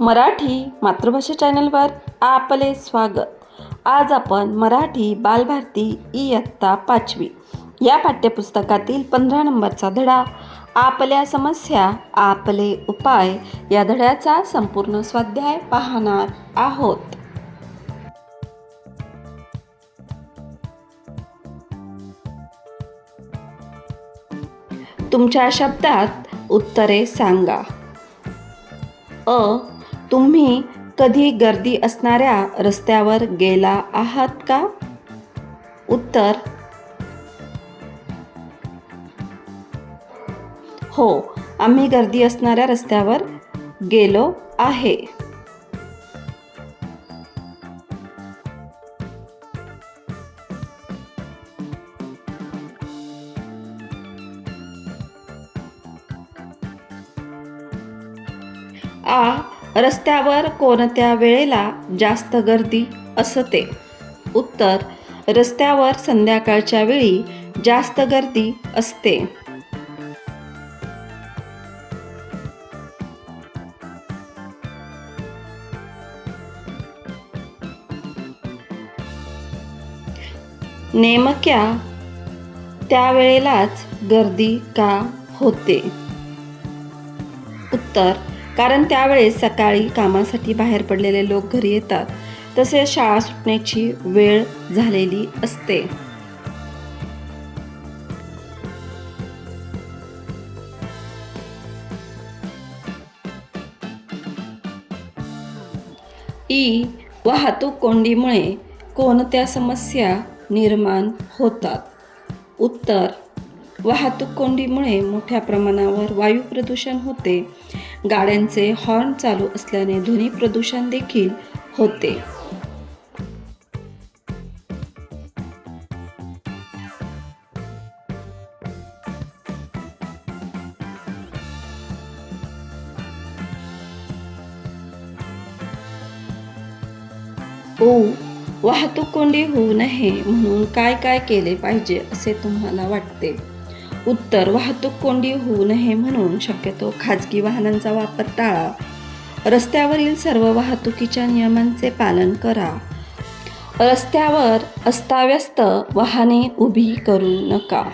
मराठी मातृभाषा चॅनलवर आपले स्वागत. आज आपण मराठी बालभारती इयत्ता पाचवी. या पाठ्यपुस्तकातील पंधरा नंबरचा धडा आपल्या समस्या आपले उपाय या धड्याचा संपूर्ण स्वाध्याय पाहणार आहोत. तुमच्या शब्दात उत्तरे सांगा. अ तुम्ही कधी गर्दी असणाऱ्या रस्त्यावर गेला आहात का? उत्तर हो आम्ही गर्दी असणाऱ्या रस्त्यावर गेलो आहे. आ रस्त्यावर कोणत्या वेळेला जास्त गर्दी असते? उत्तर रस्त्यावर संध्याकाळच्या वेळी जास्त गर्दी असते. नेमक्या त्यावेळेलाच गर्दी का होते? उत्तर कारण त्यावेळेस सकाळी कामासाठी बाहेर पडलेले लोक घरी येतात. तसेच शाळा सुटण्याची वेळ झालेली असते. ई वाहतूक कोंडीमुळे कोणत्या समस्या निर्माण होतात? उत्तर वाहतूक कोंडीमुळे मोठ्या प्रमाणावर वायू प्रदूषण होते. गाड्यांचे हॉर्न चालू असल्याने ध्वनी प्रदूषण देखील होते. ओ वाहतूक कोंडी होऊ नये म्हणून काय काय केले पाहिजे असे तुम्हाला वाटते? उत्तर वाहतूक कोंडी होऊ नये म्हणून शक्यतो खाजगी वाहनांचा वापर टाळा. रस्त्यावरील सर्व वाहतुकीच्या नियमांचे पालन करा. रस्त्यावर अस्ताव्यस्त वाहने उभी करू नका.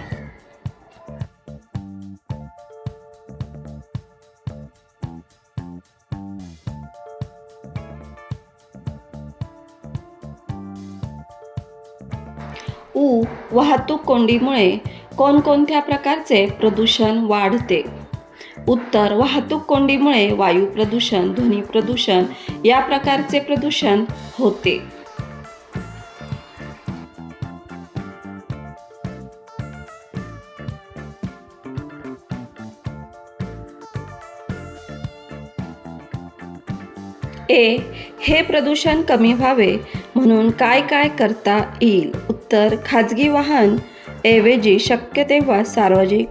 उ वाहतूक कोंडीमुळे कोणकोणत्या प्रकारचे प्रदूषण वाढते? उत्तर वाहतूक कोंडीमुळे वायू प्रदूषण ध्वनी प्रदूषण या प्रकारचे प्रदूषण होते. ए हे प्रदूषण कमी व्हावे म्हणून काय काय करता येईल? उत्तर खाजगी वाहन ऐवजी शक्य तेव्हा सार्वजनिक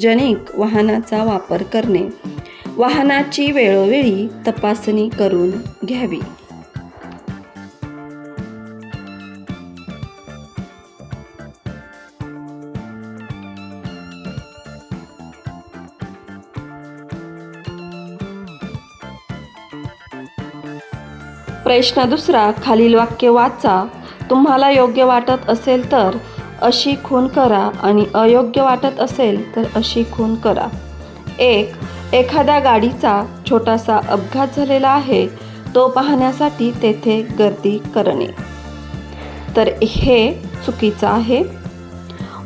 जनिक वाहनाचा वापर करणे. वाहनाची वेळोवेळी तपासणी करून घ्यावी. प्रश्न दुसरा खालील वाक्य वाचा. तुम्हाला योग्य वाटत असेल तर अशी खून करा आणि अयोग्य वाटत असेल तर अशी खून करा. एक एखाद्या गाडीचा छोटासा अपघात झालेला आहे तो पाहण्यासाठी तेथे गर्दी करणे. तर हे चुकीचं आहे.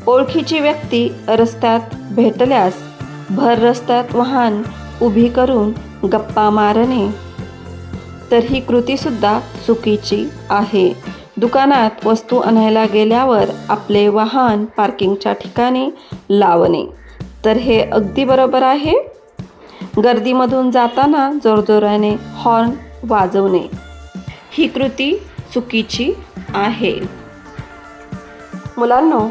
ओळखीची व्यक्ती रस्त्यात भेटल्यास भर रस्त्यात वाहन उभी करून गप्पा मारणे. तर ही कृतीसुद्धा चुकीची आहे. दुकानात वस्तू आणायला गेल्यावर आपले वाहन पार्किंगच्या ठिकाणी लावणे. तर हे अगदी बरोबर आहे. गर्दीमधून जाताना जोरजोराने हॉर्न वाजवणे. ही कृती चुकीची आहे. मुलांनो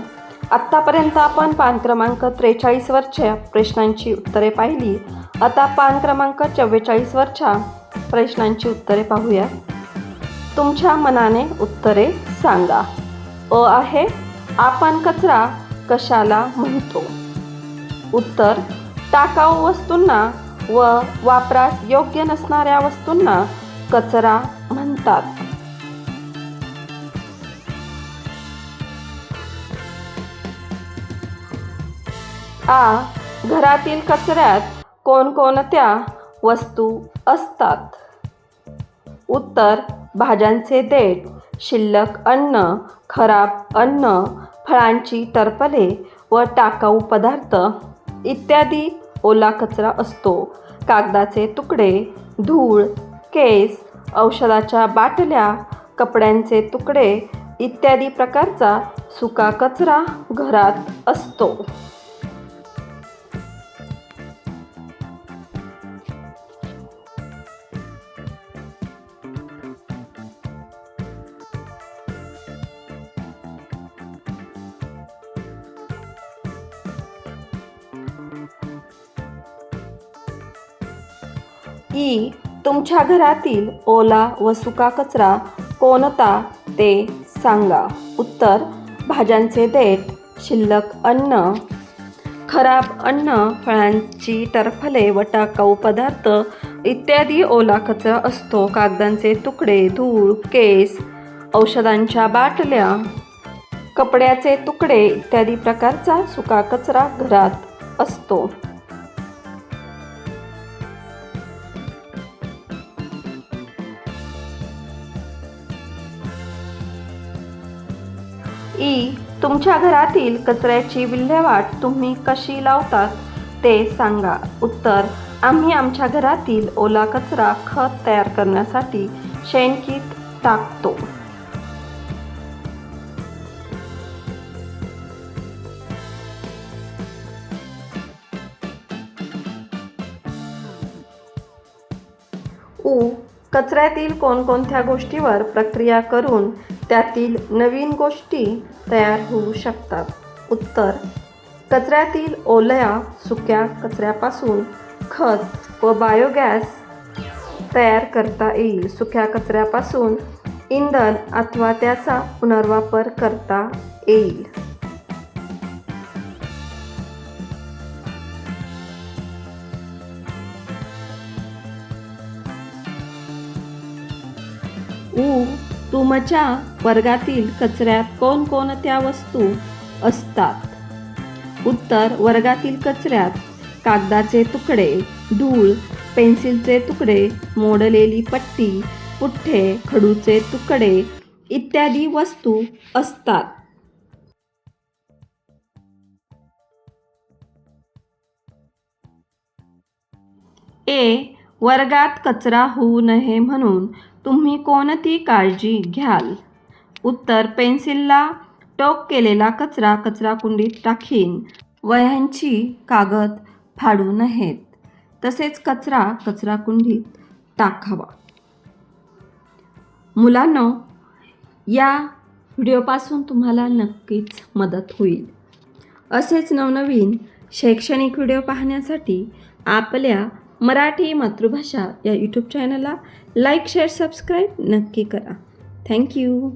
आत्तापर्यंत आपण पान क्रमांक त्रेचाळीसवरच्या प्रश्नांची उत्तरे पाहिली. आता पान क्रमांक चव्वेचाळीसवरच्या प्रश्नांची उत्तरे पाहूया. तुमच्या मनाने उत्तरे सांगा. अ आहे आपण कचरा कशाला म्हणतो? उत्तर टाकाऊ वस्तूंना व वापरास योग्य नसणाऱ्या वस्तूंना कचरा म्हणतात. आ घरातील कचऱ्यात कोणकोणत्या वस्तू असतात? उत्तर भाज्यांचे देठ शिल्लक अन्न खराब अन्न फळांची टरफले व टाकाऊ पदार्थ इत्यादी ओला कचरा असतो. कागदाचे तुकडे धूळ केस औषधाच्या बाटल्या कपड्यांचे तुकडे इत्यादी प्रकारचा सुका कचरा घरात असतो. की तुमच्या घरातील ओला व सुका कचरा कोणता ते सांगा. उत्तर भाज्यांचे देठ शिल्लक अन्न खराब अन्न फळांची टरफले व टाकाऊ पदार्थ इत्यादी ओला कचरा असतो. कागदांचे तुकडे धूळ केस औषधांच्या बाटल्या कपड्याचे तुकडे इत्यादी प्रकारचा सुका कचरा घरात असतो. ई तुमच्या घरातील कचऱ्याची विल्हेवाट तुम्ही कशी लावतात ते सांगा. उत्तर आम्ही आमच्या घरातील ओला कचरा खत तयार करण्यासाठी शेणकीत टाकतो. कचऱ्यातील कोणकोणत्या गोष्टीवर प्रक्रिया करून त्यातील नवीन गोष्टी तयार होऊ शकतात. उत्तर कचऱ्यातील ओल्या सुक्या कचऱ्यापासून खत व बायोगॅस तयार करता येईल. सुक्या कचऱ्यापासून इंधन अथवा त्याचा पुनर्वापर करता येईल. तुमच्या वर्गातील कचऱ्यात कोणकोणत्या वस्तू असतात? उत्तर वर्गातील कचऱ्यात कागदाचे तुकडे धूळ पेन्सिलचे तुकडे मोडलेली पट्टी पुठ्ठे खडूचे तुकडे इत्यादी वस्तू असतात. ए वर्गात कचरा होऊ नये म्हणून तुम्ही कोणती काळजी घ्याल? उत्तर पेन्सिलला टोक केलेला कचरा कचराकुंडीत टाकीन. वह्यांची कागद फाडू नयेत तसेच कचरा कचराकुंडीत टाकावा. मुलांनो या व्हिडिओपासून तुम्हाला नक्कीच मदत होईल. असेच नवनवीन शैक्षणिक व्हिडिओ पाहण्यासाठी आपल्या मराठी मातृभाषा या यूट्यूब चॅनलला लाईक शेअर सबस्क्राईब नक्की करा. थँक्यू